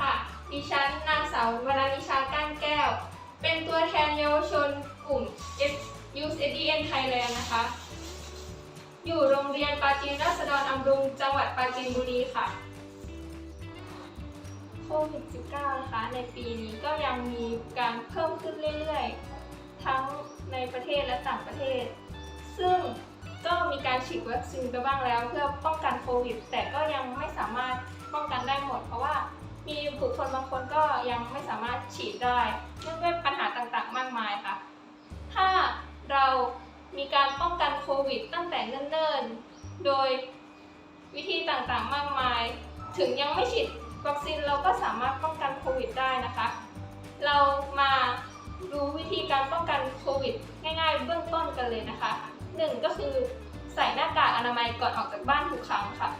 ค่ะ ดิฉันนางสาววรานิชาก้านแก้ว เป็นตัวแทนเยาวชนกลุ่ม Youth ADN Thailand นะคะ อยู่โรงเรียนปาจีนราษฎรอำรุงจังหวัดปราจีนบุรีค่ะโควิด -19 นะคะ ในปีนี้ก็ยังมีการเพิ่มขึ้นเรื่อยๆ ทั้งในประเทศและต่างประเทศ ซึ่งก็มีการฉีดวัคซีนไปบ้างแล้วเพื่อป้องกันโควิด แต่ก็ยังไม่สามารถ คนก็ยังไม่สามารถฉีดได้เนื่องด้วยปัญหาต่างๆ มากมายค่ะ ถ้าเรามีการป้องกันโควิด ตั้งแต่เนิ่นๆ โดยวิธีต่างๆ มากมาย ถึงยังไม่ฉีดวัคซีนเราก็สามารถป้องกันโควิดได้นะคะ เรามารู้วิธีการป้องกันโควิด ง่ายๆ เบื้องต้นกันเลยนะคะหนึ่งก็คือใส่หน้ากากอนามัยก่อนออกจากบ้านทุกครั้งค่ะ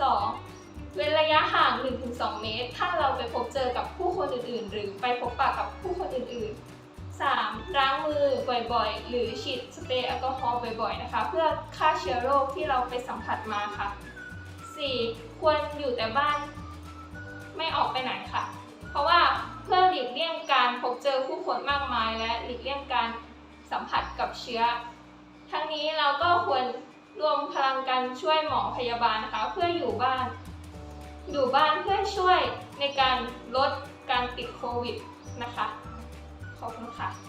2. เว้นระยะห่าง 1-2 เมตร ถ้าเราไปพบเจอกับผู้คนอื่น ๆ หรือไปพบปะกับผู้คนอื่น ๆ 3. ล้างมือบ่อยๆ หรือฉีดสเปรย์แอลกอฮอล์บ่อยๆ นะคะ เพื่อฆ่าเชื้อโรคที่เราไปสัมผัสมาค่ะ 4. ควรอยู่แต่บ้านไม่ออกไปไหนค่ะ เพราะว่าเพื่อหลีกเลี่ยงการพบเจอผู้คนมากมาย และหลีกเลี่ยงการสัมผัสกับเชื้อ ทั้งนี้เราก็ควรรวมพลังกันช่วยหมอพยาบาลนะคะ เพื่ออยู่บ้าน อยู่บ้านเพื่อช่วยในการลดการติดโควิดนะคะ ขอบคุณค่ะ